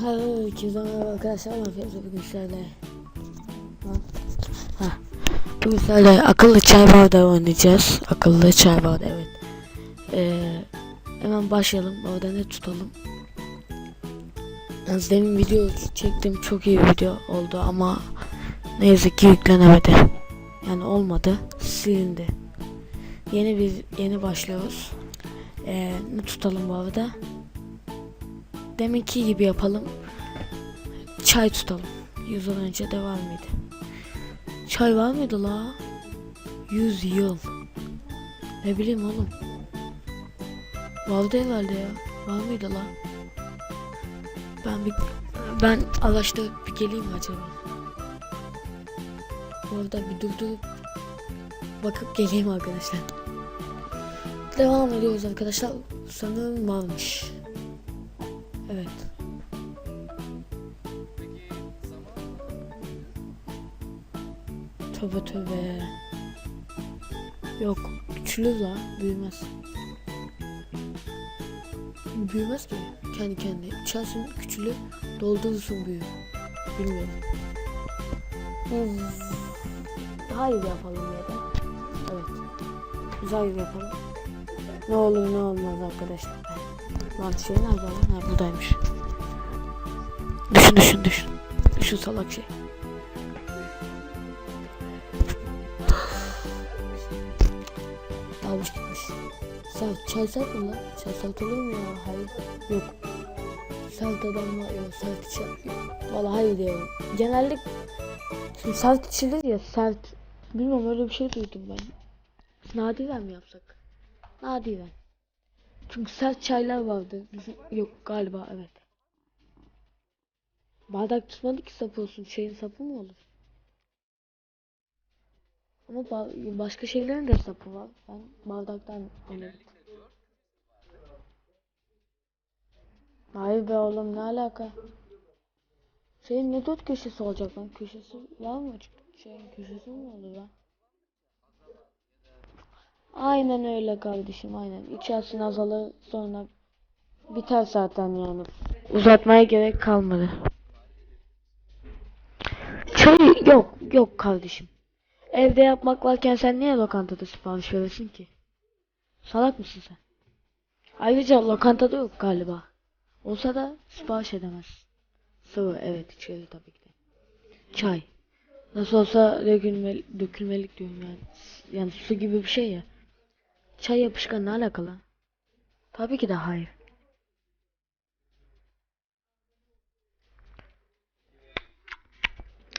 Herkese merhaba arkadaşlar. Ben Fevzi bugün sizlerle. Ha. Bugün sizlerle akıllı çay bardağı oynayacağız. Akıllı çay bardağı evet. Ee, hemen başlayalım. Orada ne tutalım? Yalnız demin video çektim. Çok iyi video oldu ama ne yazık ki yüklenemedi. Yani olmadı. Silindi. Yeni bir yeni başlıyoruz. Ee, ne tutalım bu arada? Deminki gibi yapalım. Çay tutalım. 100 yıl önce de var mıydı? Çay var mıydı la? 100 yıl. Ne bileyim oğlum. Vardı herhalde ya. Var mıydı la? Ben bir ben araştırıp bir geleyim acaba? Orada bir durdurup bakıp geleyim arkadaşlar. Devam ediyoruz arkadaşlar. Sanırım varmış. Evet. Tövbe tövbe. Yok. Küçülür la. Büyümez. Büyümez ki. Kendi kendine. İçersin küçülür. Doldurursun büyür. Bilmiyorum. Biz hayır yapalım ya da. Evet. Hayır yapalım. Ne olur ne olmaz arkadaşlar. Lan şey nerede lan? Ha buradaymış. Düşün düşün düşün. Düşün salak şey. Dalmış gitmiş. Sert çay sert mi lan? Çay sert olur mu ya? Hayır. Yok. Sert adam var ya sert çay. Valla hayır diyorum. Genelde şimdi sert içilir ya sert. Bilmiyorum öyle bir şey duydum ben. Nadiren mi yapsak? Nadiren. Çünkü sert çaylar vardı. Bizim yok galiba evet. Bardak tutmadı ki sapı olsun. Şeyin sapı mı olur? Ama ba- başka şeylerin de sapı var. Ben bardaktan oynadım. Hayır be oğlum ne alaka? Şeyin ne dört köşesi olacak lan? Köşesi var mı? Şeyin köşesi mi olur lan? Aynen öyle kardeşim aynen. İçersin azalır sonra biter zaten yani. Uzatmaya gerek kalmadı. Çay yok yok kardeşim. Evde yapmak varken sen niye lokantada sipariş verirsin ki? Salak mısın sen? Ayrıca lokantada yok galiba. Olsa da sipariş edemez. Sıvı evet içeri tabii ki de. Çay. Nasıl olsa dökülme, dökülmelik diyorum yani. Yani su gibi bir şey ya. Çay yapışkan ne alakalı? Tabii ki de hayır.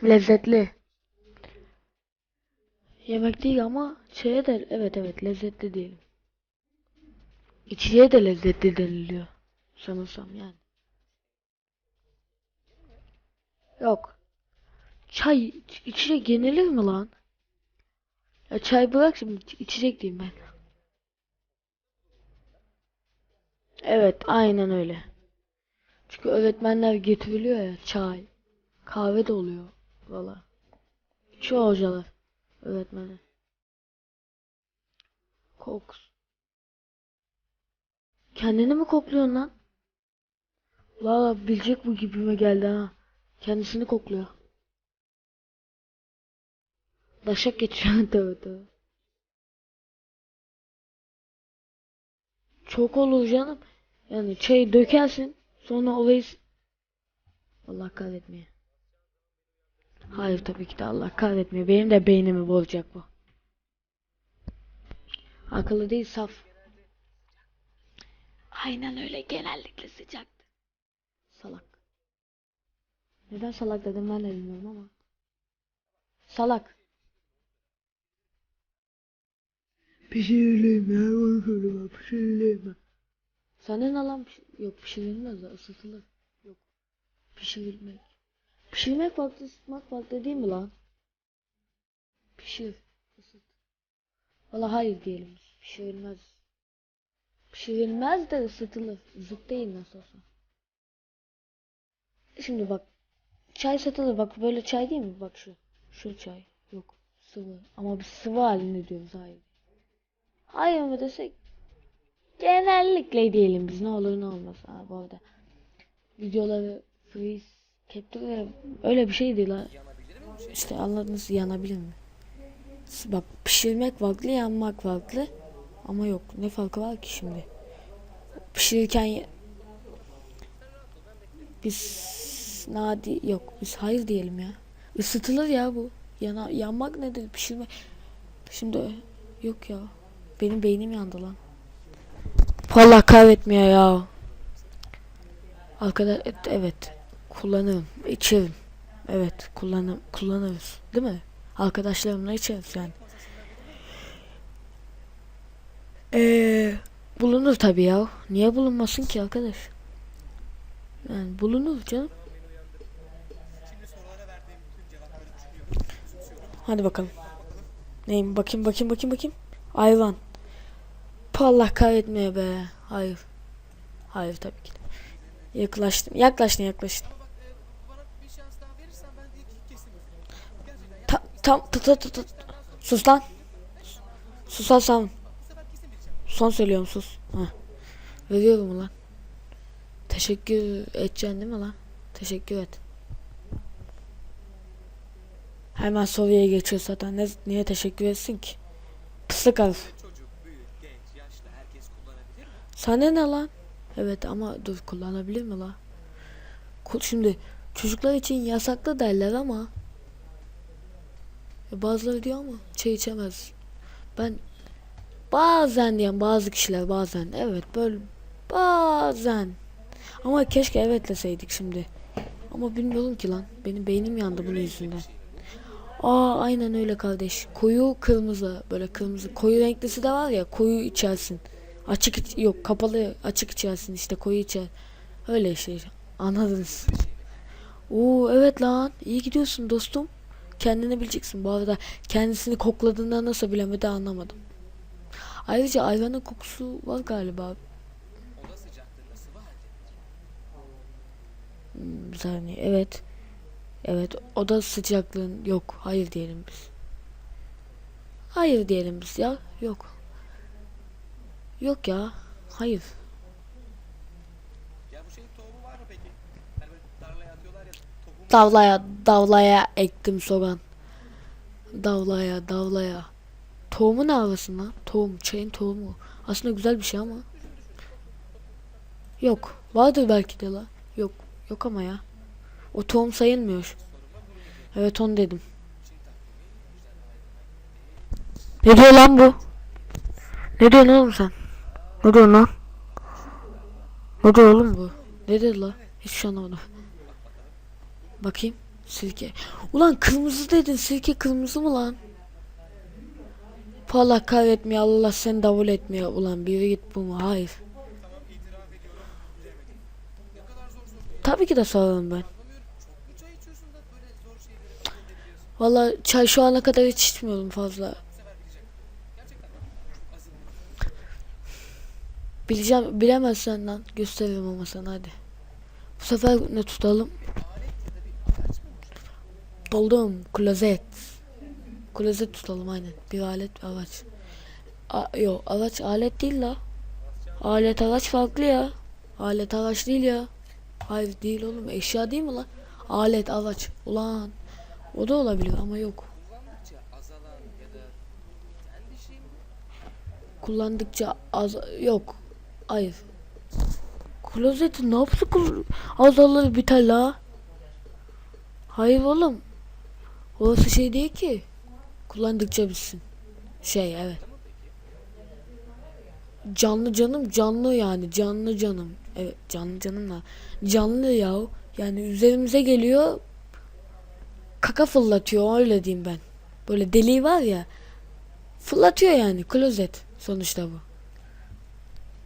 Lezzetli. Yemek değil ama şeye de evet evet lezzetli diyelim. İçeceğe de lezzetli deniliyor. Sanırsam yani. Yok. Çay iç- içecek yenilir mi lan? Ya çay bırak şimdi iç- içecek diyeyim ben. Evet, aynen öyle. Çünkü öğretmenler getiriliyor ya çay, kahve de oluyor valla. Çoğu hocalar, öğretmenler. Koks. Kendini mi kokluyorsun lan? Valla bilecek bu gibime geldi ha. Kendisini kokluyor. Daşak geçiyor tövbe tövbe. Çok olur canım. Yani çayı dökersin. Sonra olayı... Allah kahretmeye. Hayır tabii ki de Allah kahretmeye. Benim de beynimi bozacak bu. Akıllı değil saf. Aynen öyle genellikle sıcaktı. Salak. Neden salak dedim ben de bilmiyorum ama. Salak. Pişirelim ya onu söyleme pişirelim. Sana ne lan piş- yok pişirilmez de ısıtılır. Yok pişirilmek. Pişirmek farklı ısıtmak farklı değil mi lan? Pişir. ısıt. Valla hayır diyelim. Pişirilmez. Pişirilmez de ısıtılır. Zıt değil nasıl olsa. Şimdi bak. Çay satılır bak böyle çay değil mi? Bak şu. Şu çay. Yok. Sıvı. Ama bir sıvı halinde diyoruz hayır. Hayır mı desek? Genellikle diyelim biz ne olur ne olmaz. Ha, bu arada videoları Freeze. Capture öyle bir şeydi la. İşte anladınız yanabilir mi? Bak pişirmek farklı yanmak farklı. Ama yok ne farkı var ki şimdi? Pişirirken biz nadi yok biz hayır diyelim ya. Isıtılır ya bu. Yana, yanmak nedir? Pişirme. Şimdi yok ya. Benim beynim yandı lan. Vallahi kahretmiyor ya. Arkadaş et- evet kullanırım içerim. Evet kullanım kullanırız değil mi? Arkadaşlarımla içeriz yani. Eee bulunur tabii ya. Niye bulunmasın ki arkadaş? Yani bulunur canım. Hadi bakalım. Neyim bakayım bakayım bakayım bakayım. Hayvan. Allah kahretmeye be. Hayır. Hayır tabii ki de. Yaklaştım. Yaklaştın yaklaştın. Ya. Ta tam tut tut tut. Sus lan. Sus vereceğim. Son söylüyorum sus. Heh. Veriyorum lan. Teşekkür edeceksin değil mi lan? Teşekkür et. Hemen soruya geçiyor zaten. Ne, niye teşekkür etsin ki? Pıslık herif. Çocuk, büyük, genç, yaşlı herkes kullanabilir mi? Sana ne lan? Evet ama dur kullanabilir mi? Ku- Şimdi çocuklar için yasaklı derler ama E, bazıları diyor ama çay içemez. Ben bazen diyen bazı kişiler bazen evet böyle bazen ama keşke evet deseydik şimdi. Ama bilmiyorum ki lan. Benim beynim yandı bunun yüzünden. Aa aynen öyle kardeş. Koyu kırmızı böyle kırmızı. Koyu renklisi de var ya koyu içersin. Açık yok kapalı açık içersin işte koyu içer. Öyle şey. Anladınız. Oo evet lan. iyi gidiyorsun dostum. Kendini bileceksin. Bu arada kendisini kokladığında nasıl bilemedi anlamadım. Ayrıca hayvanın kokusu var galiba. Hmm, saniye. Evet. Evet. Oda sıcaklığın yok. Hayır diyelim biz. Hayır diyelim biz ya. Yok. Yok ya. Hayır. Ya bu şeyin tohumu var mı peki? Hani böyle tarlaya atıyorlar ya tohum. Davlaya, davlaya ektim soğan. Davlaya, davlaya. Tohumu ne arasın lan? Tohum, çayın tohumu. Aslında güzel bir şey ama. Yok. Vardır belki de la. Yok. Yok ama ya. O tohum sayılmıyor. Evet onu dedim. Ne diyor lan bu? Ne diyorsun oğlum sen? Ne diyorsun lan? Ne diyor oğlum bu? Ne dedi la? Hiç şey anlamadım. Bakayım. Sirke. Ulan kırmızı dedin. Sirke kırmızı mı lan? Allah kahretmiyor. Allah seni davul etmiyor. Ulan biri git bu mu? Hayır. Tabii ki de sorarım ben. Valla çay şu ana kadar hiç içmiyorum fazla. Bu sefer bileceğim. Gerçekten mi? Azim. Bileceğim, bilemezsen lan. Gösteririm ama sana hadi. Bu sefer ne tutalım? Buldum. Klozet. Klozet tutalım aynen. Bir alet bir araç. A yok araç alet değil la. Alet araç farklı ya. Alet araç değil ya. Hayır değil oğlum. Eşya değil mi la? Alet araç. Ulan. O da olabilir ama yok. Kullandıkça az yok. Hayır. Klozeti ne yaptı azalır biter la. Hayır oğlum. Orası şey değil ki. Kullandıkça bitsin. Şey evet. Canlı canım canlı yani canlı canım. Evet canlı canım da. Canlı ya. Yani üzerimize geliyor. Kaka fırlatıyor öyle diyeyim ben. Böyle deliği var ya. Fırlatıyor yani klozet sonuçta bu.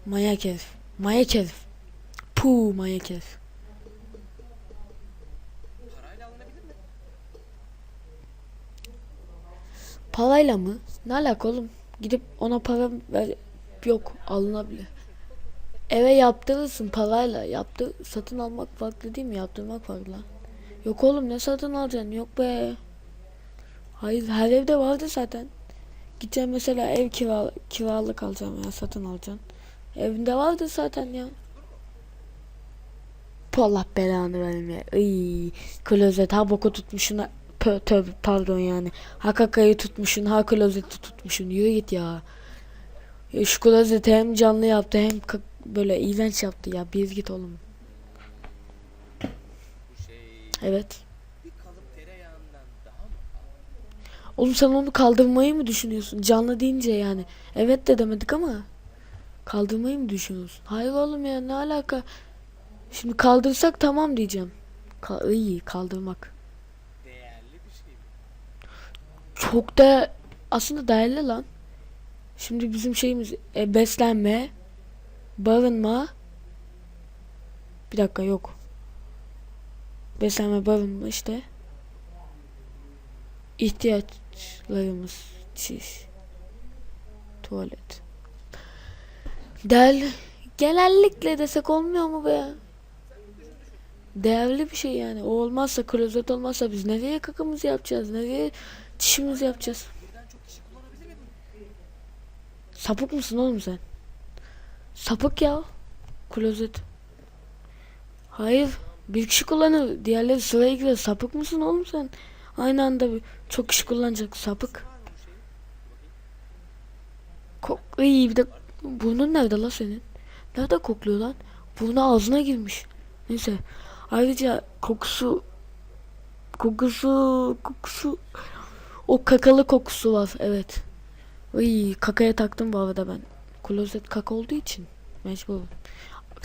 Manyak herif. Manyak herif. Puh manyak herif. Parayla mı? Ne alaka oğlum? Gidip ona para ver. Yok alınabilir. Eve yaptırırsın parayla. Yaptır, satın almak farklı değil mi? Yaptırmak farklı. Yok oğlum ne satın alacaksın? Yok be. Hayır her evde vardı zaten. Gideceksin mesela ev kira, kiralık alacaksın ya satın alacaksın. Evinde vardı zaten ya. Allah belanı verme. Iy, klozet ha boku tutmuşsun. ha- Pö, tövbe pardon yani. Ha kakayı tutmuşsun ha klozeti tutmuşsun. Yürü git ya. Ya Şu klozeti hem canlı yaptı hem böyle iğrenç yaptı ya. Bir git oğlum. Evet. Oğlum sen onu kaldırmayı mı düşünüyorsun? Canlı deyince yani. Evet de demedik ama. Kaldırmayı mı düşünüyorsun? Hayır oğlum ya ne alaka? Şimdi kaldırsak tamam diyeceğim. Ka iyi kaldırmak. Değerli bir şey mi? Çok da aslında değerli lan. Şimdi bizim şeyimiz e, beslenme, barınma. Bir dakika yok. Beslenme, barınma işte. İhtiyaçlarımız çiş, tuvalet. Değerli. Genellikle desek olmuyor mu be? Değerli bir şey yani. O olmazsa klozet olmazsa biz nereye kakamızı yapacağız? Nereye çişimizi yapacağız? Sapık mısın oğlum sen? Sapık ya. Klozet. Hayır. Bir kişi kullanır. Diğerleri sıraya girer. Sapık mısın oğlum sen? Aynı anda bir, çok kişi kullanacak. Sapık. Kok İyi bir de burnun nerede la senin? Nerede kokluyor lan? Burnu ağzına girmiş. Neyse. Ayrıca kokusu kokusu kokusu o kakalı kokusu var. Evet. Iy, kakaya taktım bu arada ben. Klozet kaka olduğu için mecbur.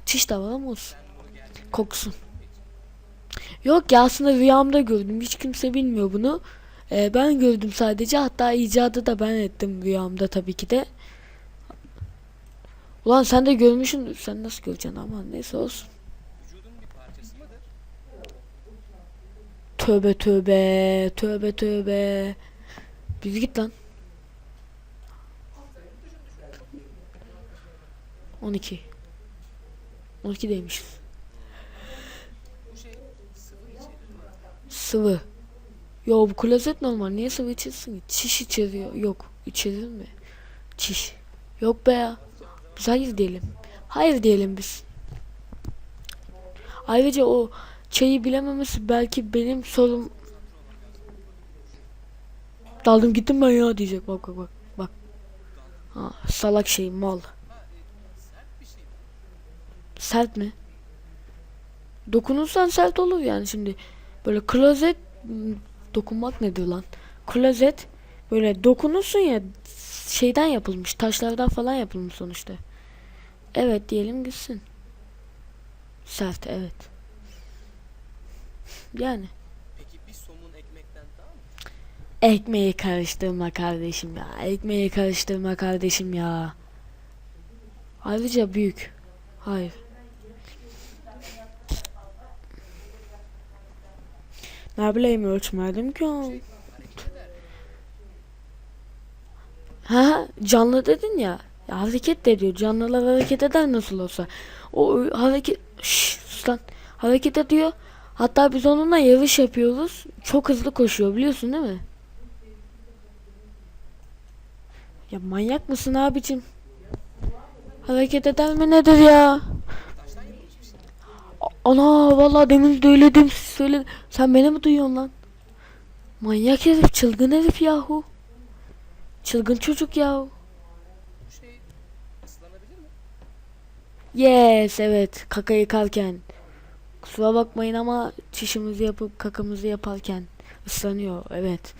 Çiş de var ama olsun. Kokusu. Yok ya aslında rüyamda gördüm. Hiç kimse bilmiyor bunu. Ee, ben gördüm sadece. Hatta icadı da ben ettim rüyamda tabii ki de. Ulan sen de görmüşsün. Sen nasıl göreceksin ama neyse olsun. Tövbe tövbe. Tövbe tövbe. Bir git lan. 12. 12 demiş. Sıvı. Yo bu klozet normal. Niye sıvı içilsin? Çiş içeriyor. Yok. İçerir mi? Çiş. Yok be ya. Hayır diyelim. Hayır diyelim biz. Ayrıca o çayı bilememesi belki benim sorum. Daldım gittim ben ya diyecek. Bak bak bak. Bak. Ha, salak şey mal. Sert mi? Dokunursan sert olur yani şimdi. Böyle klozet dokunmak nedir lan? Klozet böyle dokunursun ya şeyden yapılmış, taşlardan falan yapılmış sonuçta. Evet diyelim gitsin. Sert evet. Yani Peki bir somun ekmekten daha mı? ekmeği karıştırma kardeşim ya. Ekmeği karıştırma kardeşim ya. Ayrıca büyük. Hayır. Ne bileyim ölçmedim ki. Hareket eder. Ha canlı dedin ya. Hareket de ediyor. Canlılar hareket eder nasıl olsa. O hareket Şşş, lan. Hareket ediyor. Hatta biz onunla yarış yapıyoruz. Çok hızlı koşuyor biliyorsun değil mi? Ya manyak mısın abicim? Hareket eder mi nedir ya? Ana vallahi demin de öyle dedim söyle. Sen beni mi duyuyorsun lan? Manyak herif, çılgın herif yahu. Çılgın çocuk yahu. Bu şey ıslanabilir mi? Yes evet kaka yıkarken. Kusura bakmayın ama çişimizi yapıp kakamızı yaparken ıslanıyor evet.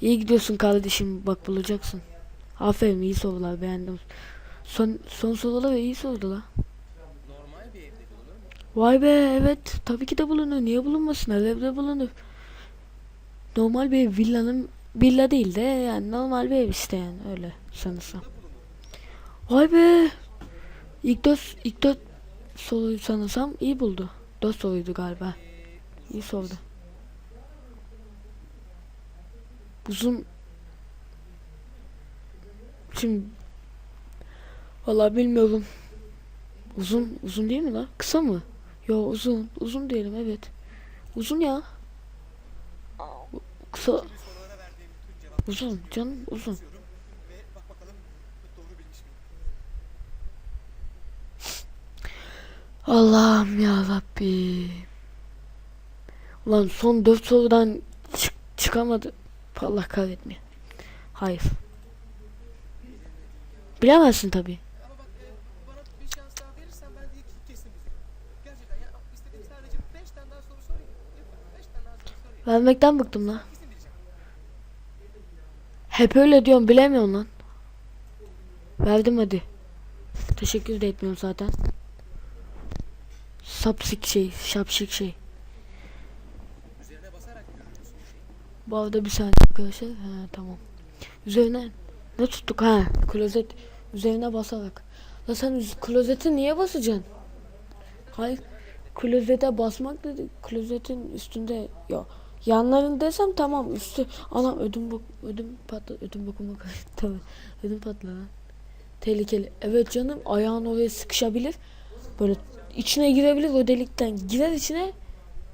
İyi gidiyorsun kardeşim bak bulacaksın. Aferin iyi sorular beğendim. Son, son sorular iyi bulunur mu? Vay be evet tabii ki de bulunur. Niye bulunmasın? Her evde bulunur. Normal bir ev, villanın villa değil de yani normal bir ev işte yani öyle sanırsam. Vay be. İlk dört, ilk dört soruyu sanırsam iyi buldu. Dört soruydu galiba. İyi sordu. Uzun Şimdi Vallahi bilmiyorum. Uzun uzun değil mi la? Kısa mı? Yo uzun. Uzun diyelim evet. Uzun ya. Kısa uzun canım uzun. yazıyorum ve bak bakalım doğru bilmiş miyim? Allah'ım ya Rabbi. Ulan son dört sorudan çık- çıkamadı. Allah kahretmiyor. Hayır. Bilemezsin tabi. Ama bak bana bir şans daha verirsen ben ilk kesin bilirim. Gerçekten ya istediğim sadece 5 tane daha soru sorayım. Lütfen 5 tane daha soru sorayım. Vermekten bıktım lan. Hep öyle diyorum bilemiyorum lan. Verdim hadi. Teşekkür de etmiyorum zaten. Sapsik şey, şapşik şey. Bu arada bir saniye arkadaşlar. Ha tamam. Üzerine ne tuttuk ha? Klozet üzerine basarak. La sen klozete niye basacaksın? Hayır. Klozete basmak dedi. Klozetin üstünde ya yanların desem tamam üstü anam ödüm bok ödüm patla ödüm bokuma tabii ödüm patladı. Tehlikeli. Evet canım ayağın oraya sıkışabilir. Böyle içine girebilir o delikten. Girer içine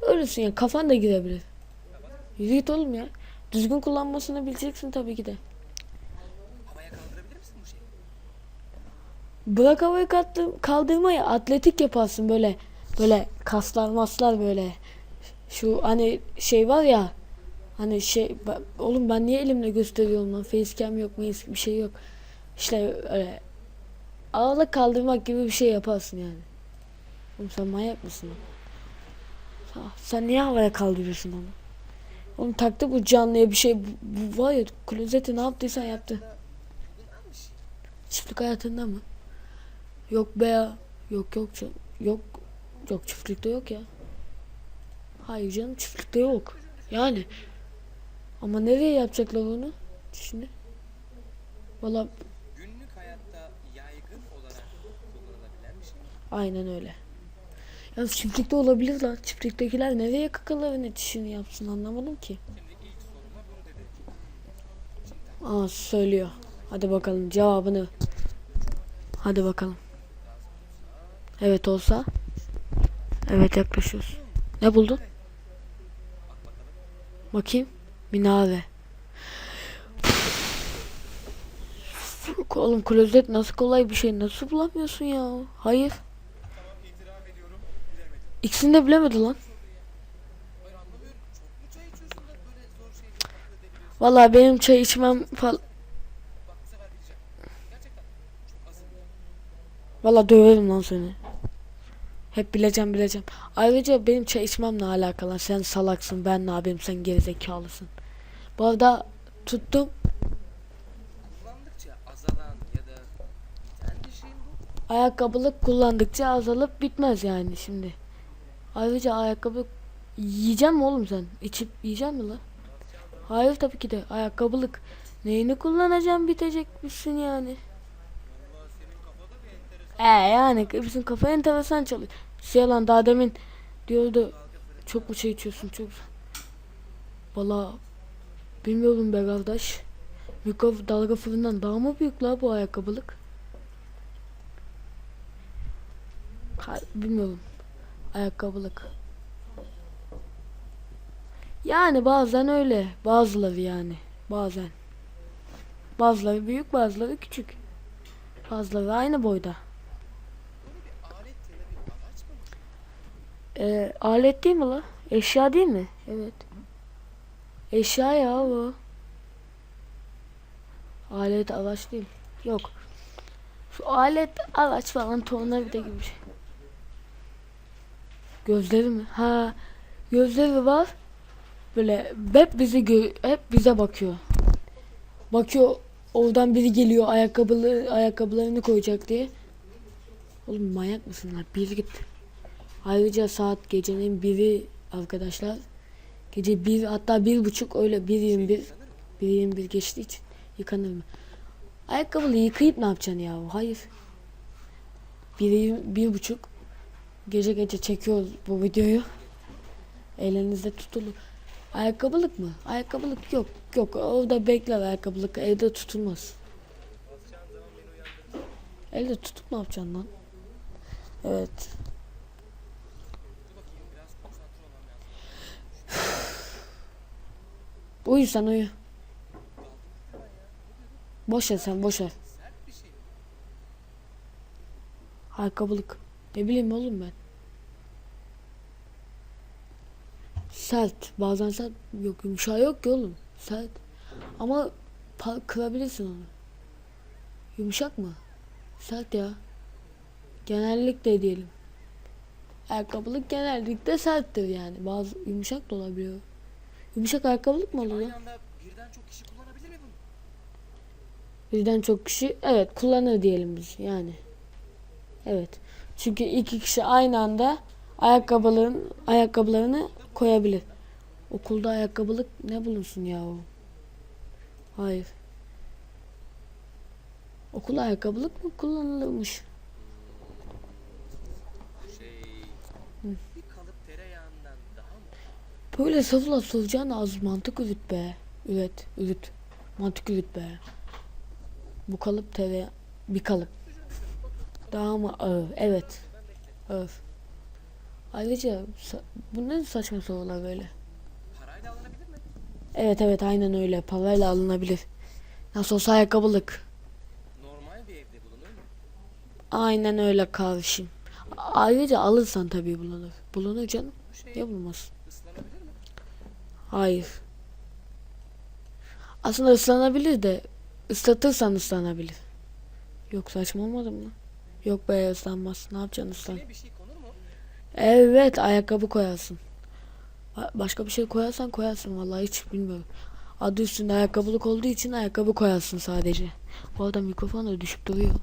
ölürsün yani kafan da girebilir. Yürü git oğlum ya. Düzgün kullanmasını bileceksin tabii ki de. Havaya? Bırak havayı kaldı- kaldırmayı atletik yaparsın böyle. Böyle kaslar maslar böyle. Şu hani şey var ya. Hani şey ba- oğlum ben niye elimle gösteriyorum lan facecam yok mu bir şey yok. İşte öyle ağırlık kaldırmak gibi bir şey yaparsın yani. Oğlum sen manyak mısın lan? Sen- niye havaya kaldırıyorsun onu? Oğlum taktı bu canlıya bir şey bu, bu var ya klozeti ne yaptıysan yaptı. Çiftlik hayatında mı? Yok be ya. Yok yok canım. Yok. Yok çiftlikte yok ya. Hayır canım çiftlikte yok. Yani. Ama nereye yapacaklar onu? Şimdi. Valla Günlük hayatta yaygın olarak kullanılabilen bir şey mi? aynen öyle. Ya çiftlikte olabilir lan. Çiftliktekiler nereye kakalarını çişini yapsın anlamadım ki. Aa söylüyor. Hadi bakalım cevabını. Hadi bakalım. Evet olsa. Evet yaklaşıyoruz. Ne buldun? Bakayım. Minare. Oğlum klozet nasıl kolay bir şey nasıl bulamıyorsun ya? Hayır. İkisini de bilemedi lan. Vallahi benim çay içmem falan. Vallahi döverim lan seni. Hep bileceğim bileceğim. Ayrıca benim çay içmemle alakalı. Sen salaksın ben ne yapayım sen gerizekalısın. Bu arada tuttum. Ayakkabılık kullandıkça azalıp bitmez yani şimdi. Ayrıca ayakkabı yiyecek mi oğlum sen? İçip yiyecek mi lan? Hayır tabii ki de ayakkabılık. Neyini kullanacağım bitecek bitsin yani. E yani bizim kafa enteresan çalıyor. Şey lan daha demin diyordu çok mu şey içiyorsun çok. Valla bilmiyorum be kardeş. Mikro dalga fırından daha mı büyük la bu ayakkabılık? Ha, bilmiyorum. Ayakkabılık. Yani bazen öyle. Bazıları yani. Bazen. Bazıları büyük bazıları küçük. Bazıları aynı boyda. Ee, alet değil mi la? Eşya değil mi? Evet. Eşya ya bu. Alet araç değil. Yok. Şu alet araç falan tornavida gibi bir şey. Gözleri mi? Ha. Gözleri var. Böyle hep bizi hep bize bakıyor. Bakıyor oradan biri geliyor ayakkabılı ayakkabılarını koyacak diye. Oğlum manyak mısınlar? Bir git. Ayrıca saat gecenin biri arkadaşlar. Gece bir hatta bir buçuk öyle bir yirmi bir bir yirmi bir geçtiği için yıkanır mı? Ayakkabılı yıkayıp ne yapacaksın ya? Hayır. Bir, bir buçuk gece gece çekiyoruz bu videoyu. Elinizde tutulur. Ayakkabılık mı? Ayakkabılık yok. Yok orada bekler ayakkabılık. Evde tutulmaz. Elde tutup ne yapacaksın lan? Evet. Uyu sen uyu. Boş ver sen boş ver. Ayakkabılık. Ne bileyim oğlum ben. Sert. Bazen sert. Yok yumuşağı yok ki oğlum. Sert. Ama kırabilirsin onu. Yumuşak mı? Sert ya. Genellikle diyelim. Ayakkabılık genellikle serttir yani. Bazı yumuşak da olabiliyor. Yumuşak ayakkabılık mı anda birden çok kişi kullanabilir mi bunu? Birden çok kişi evet kullanır diyelim biz yani. Evet. Çünkü iki kişi aynı anda ayakkabıların ayakkabılarını koyabilir. Okulda ayakkabılık ne bulunsun ya o? Hayır. Okulda ayakkabılık mı kullanılırmış? Şey... Bir kalıp tereyağından daha mı? Böyle sıfırla soracağına az mantık üret be. Üret, üret. Mantık üret be. Bu kalıp tereyağı, bir kalıp. Daha mı ağır? Evet. Ağır. Ayrıca bu ne saçma sorular böyle. Parayla alınabilir mi? Evet evet aynen öyle. Parayla alınabilir. Nasıl olsa ayakkabılık. Normal bir evde bulunur mu? Aynen öyle kardeşim. Ayrıca alırsan tabii bulunur. Bulunur canım. Bu şey Niye bulunmaz? mi? Hayır. Aslında ıslanabilir de ıslatırsan ıslanabilir. Yok saçma olmadı mı? Yok be ıslanmaz. Ne yapacaksın ıslan? Şey? Evet ayakkabı koyarsın. Ba- Başka bir şey koyarsan koyarsın vallahi hiç bilmiyorum. Adı üstünde ayakkabılık olduğu için ayakkabı koyarsın sadece. Bu arada mikrofon da düşüp duruyor. Şey?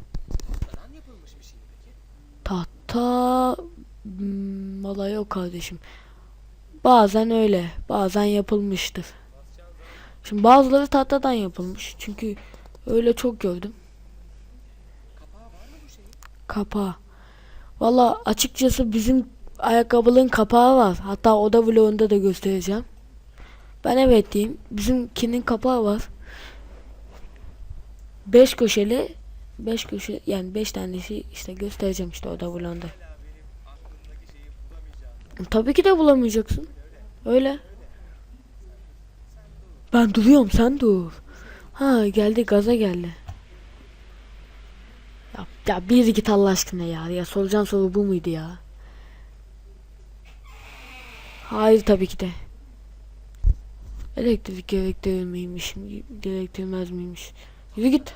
Tahta hmm, vallahi yok kardeşim. Bazen öyle, bazen yapılmıştır. Şimdi bazıları tahtadan yapılmış. Çünkü öyle çok gördüm. Kapağı var mı bu şeyin? Kapağı. Valla açıkçası bizim ayakkabılığın kapağı var. Hatta oda vlogunda da göstereceğim. Ben evet diyeyim. Bizimkinin kapağı var. 5 köşeli 5 köşe yani 5 tanesi işte göstereceğim işte oda vlogunda. Tabii ki de bulamayacaksın. Öyle. Ben duruyorum sen dur. Ha geldi gaza geldi. Ya, ya bir git Allah aşkına ya. Ya soracağın soru bu muydu ya? Hayır tabii ki de. Elektrik gerektirir miymiş? Gerektirmez miymiş? Yürü git.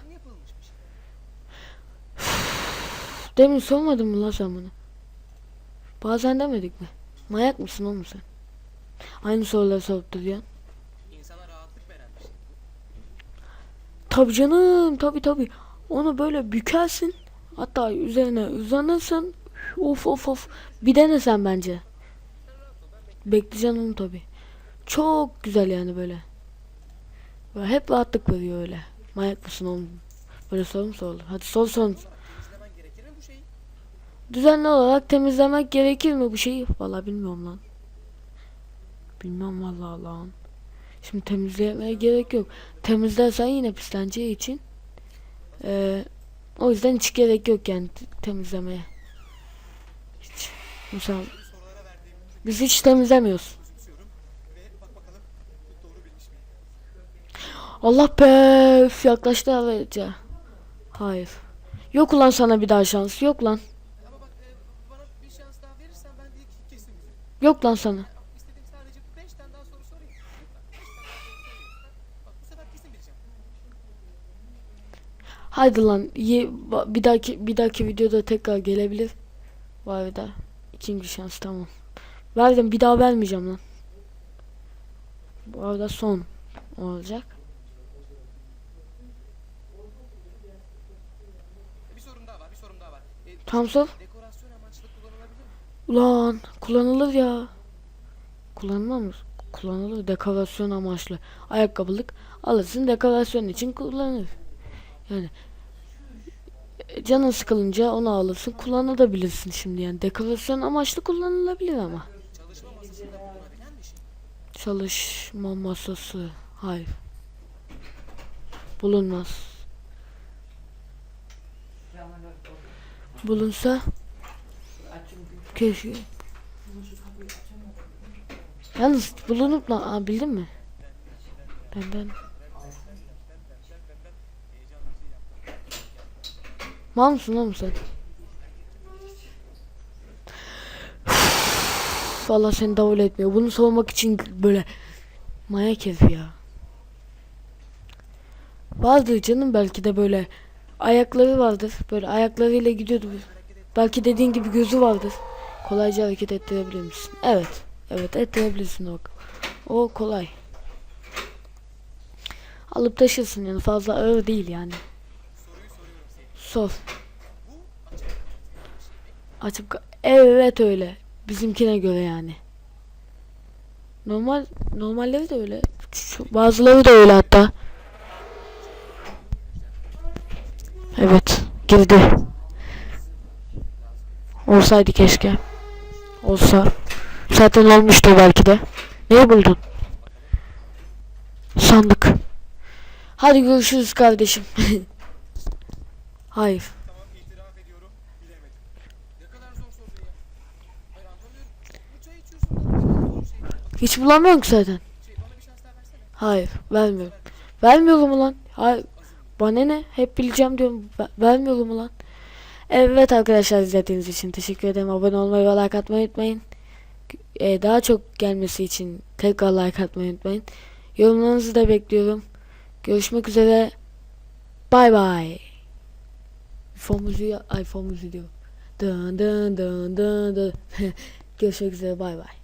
Demin sormadın mı lan sen bunu? Bazen demedik mi? Mayak mısın oğlum sen? Aynı soruları sorup duruyorsun. Tabii canım tabii tabii. Onu böyle bükersin. Hatta üzerine uzanırsın. Of of of. Bir denesen bence. Bekleyeceksin onu tabii. Çok güzel yani böyle. Böyle hep rahatlık veriyor öyle. Manyak mısın oğlum? Böyle soru mu? Hadi sor sor. Düzenli olarak temizlemek gerekir mi bu şeyi? Vallahi bilmiyorum lan. Bilmem vallahi lan. Şimdi temizlemeye gerek yok. Temizlersen yine pisleneceği için. Eee, o yüzden hiç gerek yok yani temizlemeye. Hiç. Mesela biz hiç temizlemiyoruz. Allah be üf, yaklaştı ayrıca. Hayır. Yok ulan sana bir daha şans. Yok lan. Ama bak e, bana bir şans daha verirsen ben de ilk kesin bilirim. Yok lan sana. Bak istediğim sadece 5 tane daha soru sorayım. Lütfen 5 tane daha soru sorayım. Ha, Bak bu sefer kesin bileceğim. Haydi lan. Ba- bir dahaki bir dahaki videoda tekrar gelebilir. Var da ikinci şans tamam. Verdim bir daha vermeyeceğim lan. Bu arada son olacak. E, Tam sor. Ulan kullanılır ya. Kullanılmaz? Kullanılır dekorasyon amaçlı. Ayakkabılık alırsın dekorasyon için kullanılır. Yani canın sıkılınca onu alırsın kullanabilirsin şimdi yani dekorasyon amaçlı kullanılabilir ama. Çalışma masası. Hayır. Bulunmaz. Bulunsa keşke. Yalnız bulunup Aa, bildin mi? Benden. Mal mısın oğlum sen? Allah seni davul etmiyor. Bunu sormak için böyle manyak herif ya. Vardır canım belki de böyle ayakları vardır. Böyle ayaklarıyla gidiyordur. Belki dediğin gibi gözü vardır. Kolayca hareket ettirebilir misin? Evet. Evet ettirebilirsin o. O kolay. Alıp taşırsın yani fazla ağır değil yani. Mi? Açıp evet öyle. Bizimkine göre yani. Normal normalleri de öyle. Bazıları da öyle hatta. Evet, girdi. Olsaydı keşke. Olsa. Zaten olmuştu belki de. Neyi buldun? Sandık. Hadi görüşürüz kardeşim. Hayır. Tamam itiraf ediyorum. Bilemedim. Ne kadar zor soru ya. Hayır anlamıyorum. Bu çay içiyorsun da doğru şey değil. Bak, Hiç bulamıyorum ki zaten. Şey, bana bir şans daha versene. Hayır, vermiyorum. Vermiyorum ulan. Hayır. Bana ne? Hep bileceğim diyorum. Ver- vermiyorum ulan. Evet arkadaşlar izlediğiniz için teşekkür ederim. Abone olmayı ve like atmayı unutmayın. Ee, daha çok gelmesi için tekrar like atmayı unutmayın. Yorumlarınızı da bekliyorum. Görüşmek üzere. Bay bay. Fon müziği, ay fon müziği diyor. Dın dın dın dın dın. Görüşmek üzere bay bay.